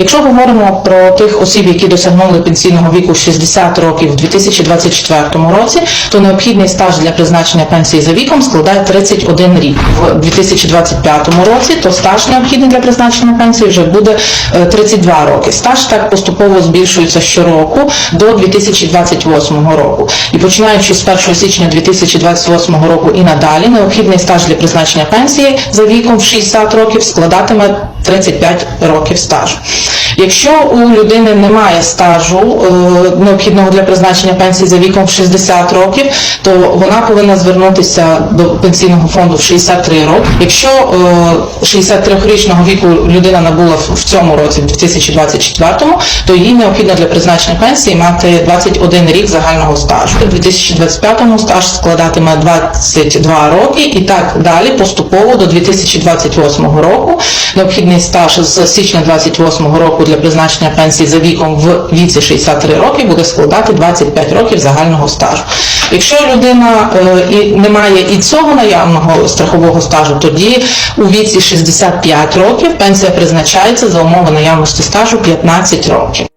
Якщо говоримо про тих осіб, які досягнули пенсійного віку 60 років в 2024 році, то необхідний стаж для призначення пенсії за віком складає 31 рік. В 2025 році то стаж необхідний для призначення пенсії вже буде е, 32 роки. Стаж так поступово збільшується щороку до 2028 року. І починаючи з 1 січня 2028 року і надалі, необхідний стаж для призначення пенсії за віком в 60 років складатиме 35 років стажу. Якщо у людини немає стажу е, необхідного для призначення пенсії за віком в 60 років, то вона повинна звернутися до пенсійного фонду в 63 роки. Якщо е, 63-річного віку людина набула в цьому році, в 2024, то їй необхідно для призначення пенсії мати 21 рік загального стажу. У 2025 стаж складатиме 22 роки і так далі поступово до 2028 року. Необхідний стаж з січня 28 року для призначення пенсії за віком в віці 63 роки буде складати 25 років загального стажу. Якщо людина е, і не має і цього наявного страхового стажу, тоді у віці 65 років пенсія призначається за умови наявності стажу 15 років.